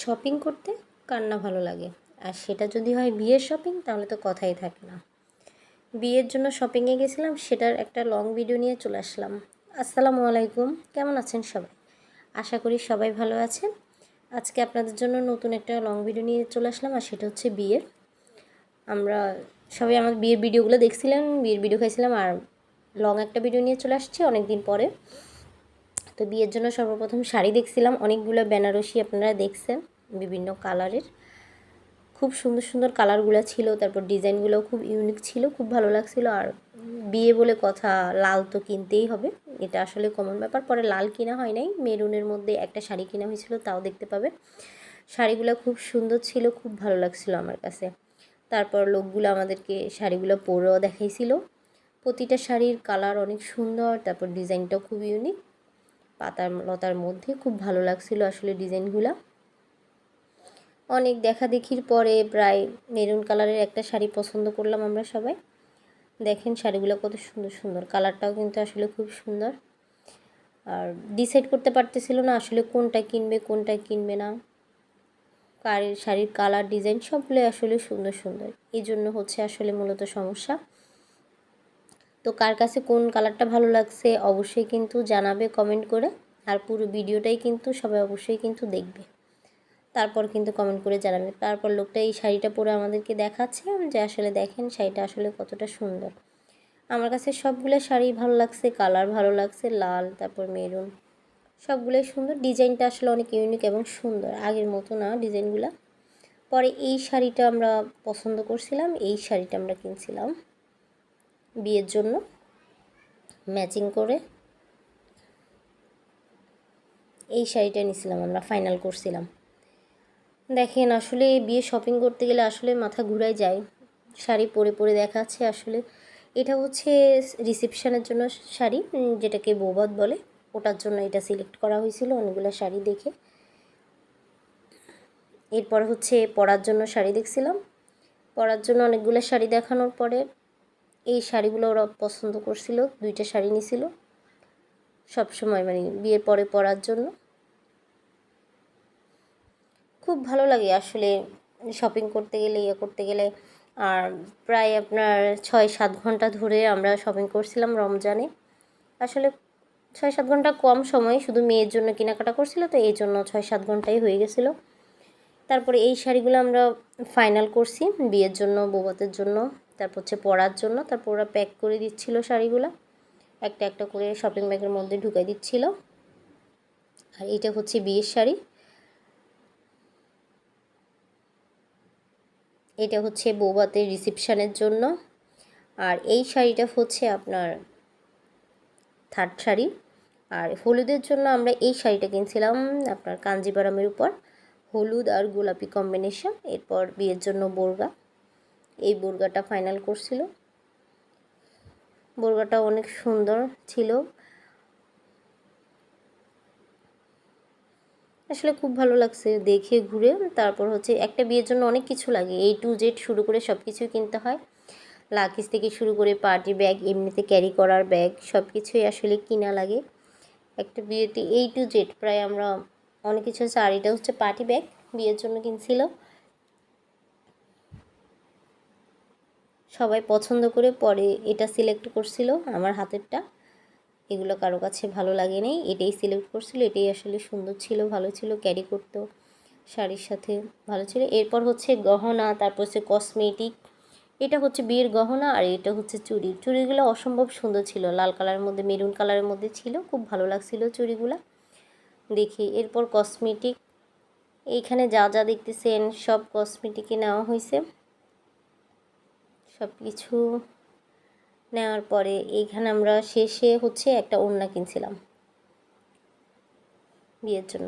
Shopping করতে কার না ভালো লাগে। আর সেটা যদি হয় বিয়ের শপিং, তাহলে তো কথাই থাকে না। বিয়ের জন্য শপিংয়ে গেছিলাম, সেটার একটা লং ভিডিও নিয়ে চলে আসলাম। আসসালামু আলাইকুম, কেমন আছেন সবাই? আশা করি সবাই ভালো আছেন। আজকে আপনাদের জন্য নতুন একটা লং ভিডিও নিয়ে চলে আসলাম, আর সেটা হচ্ছে বিয়ের। আমরা সবাই আমার বিয়ের ভিডিওগুলো দেখছিলাম বিয়ের ভিডিও খাইছিলাম, আর লং একটা ভিডিও নিয়ে চলে আসছি অনেক দিন পরে। তো বিয়ের জন্য সর্বপ্রথম শাড়ি দেখছিলাম। অনেকগুলো বেনারসি আপনারা দেখছেন, বিভিন্ন কালারের। খুব সুন্দর সুন্দর কালারগুলো ছিল, তারপর ডিজাইনগুলো খুব ইউনিক ছিল, খুব ভালো লাগছিল। আর বিয়ে বলে কথা, লাল তো কিনতেই হবে। এটা আসলে কমন ব্যাপার। পরে লাল কিনা হয় নাই, মেরুনের মধ্যে একটা শাড়ি কিনা হয়েছিল, তাও দেখতে পাবে। শাড়িগুলো খুব সুন্দর ছিল, খুব ভালো লাগছিল আমার কাছে। তারপর লোকগুলো আমাদেরকে শাড়িগুলো পরেও দেখাইছিল। প্রতিটা শাড়ির কালার অনেক সুন্দর, তারপর ডিজাইনটাও খুব ইউনিক পাতার লতার মধ্যে খুব ভালো লাগছিল আসলে ডিজাইনগুলো। অনেক দেখা দেখির পরে প্রায় মেরুন কালারের একটা শাড়ি পছন্দ করলাম আমরা সবাই। দেখেন শাড়িগুলো কত সুন্দর সুন্দর। কালারটাও কিন্তু আসলে খুব সুন্দর। আর ডিসাইড করতে পারতেছিল না আসলে কোনটা কিনবে কোনটা কিনবে না। কার শাড়ির কালার ডিজাইন সবগুলো আসলে সুন্দর সুন্দর। এই জন্য হচ্ছে আসলে মূলত সমস্যা। তো কার কাছে কোন কালারটা ভালো লাগছে অবশ্যই কিন্তু জানাবে কমেন্ট করে। আর পুরো ভিডিওটাই কিন্তু সবাই অবশ্যই কিন্তু দেখবে। তারপর কিন্তু কমেন্ট করে জানাবে। তারপর লোকটা এই শাড়িটা পরে আমাদেরকে দেখাচ্ছে। যে আসলে দেখেন শাড়িটা আসলে কতটা সুন্দর। আমার কাছে সবগুলো শাড়ি ভালো লাগছে, কালার ভালো লাগছে, লাল, তারপর মেরুন। সবগুলোই সুন্দর। ডিজাইনটা আসলে অনেক ইউনিক এবং সুন্দর। আগের মতো না ডিজাইনগুলো। পরে এই শাড়িটা আমরা পছন্দ করছিলাম, এই শাড়িটা আমরা কিনছিলাম। বিয়ের জন্য ম্যাচিং করে এই শাড়িটা নিছিলাম আমরা ফাইনাল করছিলাম। দেখেন আসলে বিয়ে শপিং করতে গেলে আসলে মাথা ঘুরাই যায়। শাড়ি পরে পরে দেখাচ্ছে আসলে। এটা হচ্ছে রিসেপশনের জন্য শাড়ি যেটাকে বৌবাদ বলে। ওটার জন্য এটা সিলেক্ট করা হয়েছিল অনেকগুলো শাড়ি দেখে। এরপর হচ্ছে পরার জন্য শাড়ি দেখছিলাম। পরার জন্য অনেকগুলো শাড়ি দেখানোর পরে এই শাড়িগুলো ওরা পছন্দ করছিল, দুইটা শাড়ি নিছিল। সবসময় মানে বিয়ের পরে পরার জন্য। খুব ভালো লাগে আসলে শপিং করতে গেলে ইয়ে করতে গেলে। আর প্রায় আপনার ছয় সাত ঘণ্টা ধরে আমরা শপিং করছিলাম রমজানে। আসলে ছয় সাত ঘণ্টা কম সময়, শুধু মেয়ের জন্য কেনাকাটা করছিল তো, এই জন্য ছয় সাত ঘন্টাই হয়ে গেছিল। তারপরে এই শাড়িগুলো আমরা ফাইনাল করছি, বিয়ের জন্য বৌবাতের জন্য। তারপর হচ্ছে পরার জন্য, তারপর ওরা প্যাক করে দিচ্ছিল শাড়িগুলো। একটা একটা করে শপিং ব্যাগের মধ্যে ঢুকাই দিচ্ছিল। আর এটা হচ্ছে বিয়ের শাড়ি। এটা হচ্ছে বৌবাতের রিসেপশানের জন্য। আর এই শাড়িটা হচ্ছে আপনার থার্ড শাড়ি। আর হলুদের জন্য আমরা এই শাড়িটা কিনছিলাম আপনার কাঞ্জিবারামের উপর। হলুদ আর গোলাপি কম্বিনেশন এরপর বিয়ের জন্য বোরগা। এই বোরগাটা ফাইনাল করছিল। বোরগাটা অনেক সুন্দর ছিল। আসলে খুব ভালো লাগছে দেখে ঘুরে। তারপর হচ্ছে একটা বিয়ের জন্য অনেক কিছু লাগে। এই টু জেড শুরু করে সব কিছুই কিনতে হয়। লাকিস থেকে শুরু করে পার্টি ব্যাগ এমনিতে ক্যারি করার ব্যাগ সব কিছুই আসলে কিনা লাগে। একটা বিয়েতে এই টু জেড প্রায় আমরা অনেক কিছু হচ্ছে আর এটা হচ্ছে পার্টি ব্যাগ বিয়ের জন্য কিনছিল। সবাই পছন্দ করে পরে এটা সিলেক্ট করছিল, আমার হাতেরটা। এগুলো কারও কাছে ভালো লাগে নেই, এটাই সিলেক্ট করছিল, এটাই আসলে সুন্দর ছিল, ভালো ছিল ক্যারি করতো, শাড়ির সাথে ভালো ছিল। এরপর হচ্ছে গহনা, তারপর হচ্ছে কসমেটিক এটা হচ্ছে বিয়ের গহনা আর এটা হচ্ছে চুড়ি। চুড়িগুলো অসম্ভব সুন্দর ছিল, লাল কালারের মধ্যে, মেরুন কালারের মধ্যে ছিল, খুব ভালো লাগছিল চুড়িগুলো। দেখি, এরপর কসমেটিক এইখানে যা যা দেখতেছেন সব কসমেটিকে নেওয়া হয়েছে সব কিছু নেওয়ার পরে এইখানে আমরা শেষে হচ্ছে একটা ওড়না কিনছিলাম বিয়ের জন্য।